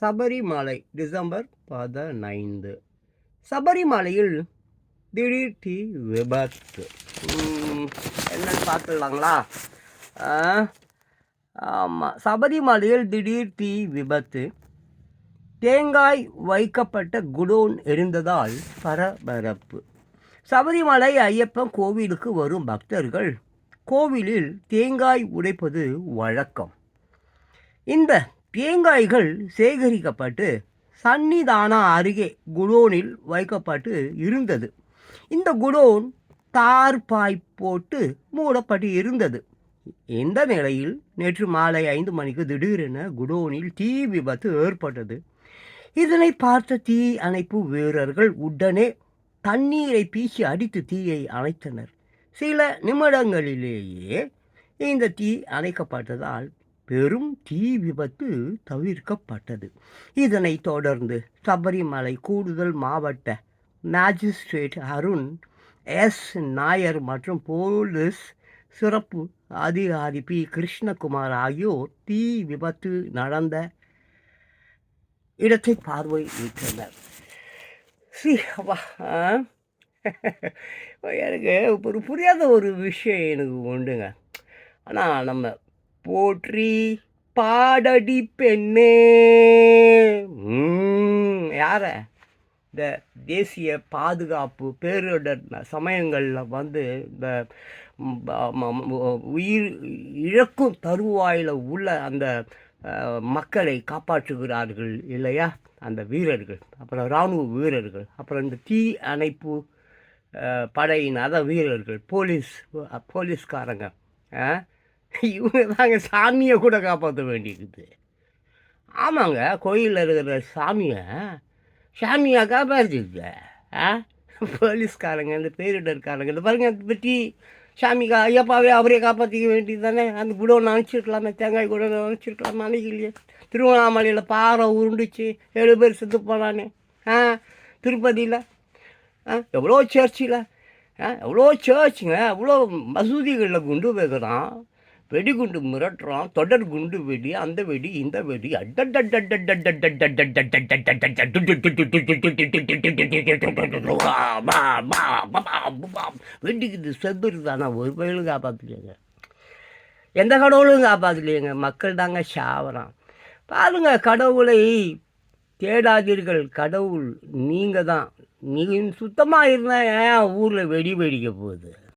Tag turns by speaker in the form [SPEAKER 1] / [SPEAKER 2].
[SPEAKER 1] Sabarimala December பதினைந்து. சபரிமலையில் திடீர் தீ விபத்து என்னன்னு பார்த்துடலாங்களா ஆமாம் சபரிமலையில் திடீர் தீ விபத்து. தேங்காய் வைக்கப்பட்ட குடோன் எரிந்ததால் பரபரப்பு. சபரிமலை ஐயப்பன் கோவிலுக்கு வரும் பக்தர்கள் கோவிலில் தேங்காய் உடைப்பது வழக்கம். இந்த தேங்காய்கள் சேகரிக்கப்பட்டு சன்னிதானா அருகே குடோனில் வைக்கப்பட்டு இருந்தது. இந்த குடோன் தார்பாய் போட்டு மூடப்பட்டு இருந்தது. இந்த நிலையில் நேற்று மாலை ஐந்து மணிக்கு திடீரென குடோனில் தீ விபத்து ஏற்பட்டது. இதனை பார்த்த தீ அணைப்பு வீரர்கள் உடனே தண்ணீரை பீசி அடித்து தீயை அணைத்தனர். சில நிமிடங்களிலேயே இந்த தீ அணைக்கப்பட்டதால் பெரும் தீ விபத்து தவிர்க்கப்பட்டது. இதனைத் தொடர்ந்து சபரிமலை கூடுதல் மாவட்ட மேஜிஸ்ட்ரேட் அருண் எஸ். நாயர் மற்றும் போலீஸ் சிறப்பு அதிகாரி பி. கிருஷ்ணகுமார் ஆகியோர் தீ விபத்து நடந்த இடத்தை பார்வையிட்டனர். சி எனக்கு ஒரு புரியாத ஒரு விஷயம் எனக்கு உண்டுங்க. ஆனால் நம்ம போற்றி பாடடி பெண்ணே. யார? இந்த தேசிய பாதுகாப்பு பேரிடர் சமயங்களில் வந்து இந்த உயிர் இழக்கும் தருவாயில் உள்ள அந்த மக்களை காப்பாற்றுகிறார்கள் இல்லையா? அந்த வீரர்கள் அப்புறம் இராணுவ வீரர்கள் அப்புறம் இந்த தீ அணைப்பு படையின் அத வீரர்கள் போலீஸ் போலீஸ்காரங்க ஆ இவங்க தாங்க சாமியை கூட காப்பாற்ற வேண்டியிருக்குது ஆமாங்க கோயிலில் இருக்கிற சாமியை சாமியை காப்பாற்றிருக்கு ஆ? போலீஸ்காரங்க இந்த பேரிடர்காரங்க இந்த பாருங்க இதை பற்றி சாமிக்கா ஐயப்பாவே அவரே காப்பாற்றிக்க வேண்டியது தானே அந்த குடோன் அனுப்பிச்சிருக்கலாமே தேங்காய் குடோன் அணைச்சிருக்கலாமே இல்லையே திருவண்ணாமலையில் பாறை உருண்டுச்சு ஏழு பேர் செத்து போனானே. ஆ? திருப்பதியில் ஆ? எவ்வளோ சர்ச்சில் ஆ? எவ்வளோ சர்ச்சுங்க எவ்வளோ மசூதிகளில் குண்டு வைக்கிறான் வெடிகுண்டு மிரட்டுறான் தொடர் குண்டு வெடி அந்த வெடி இந்த வெடி வெடிக்குது செத்துருது. ஆனால் ஒரு பயிலும் காப்பாற்றலையேங்க எந்த கடவுளும் காப்பாற்றலையேங்க மக்கள் தாங்க சாவறான். பாருங்க கடவுளை தேடாதீர்கள். கடவுள் நீங்கள் தான் நீங்கள் சுத்தமாக இருந்தால் ஏன் ஊரில் வெடி வெடிக்க போகுது?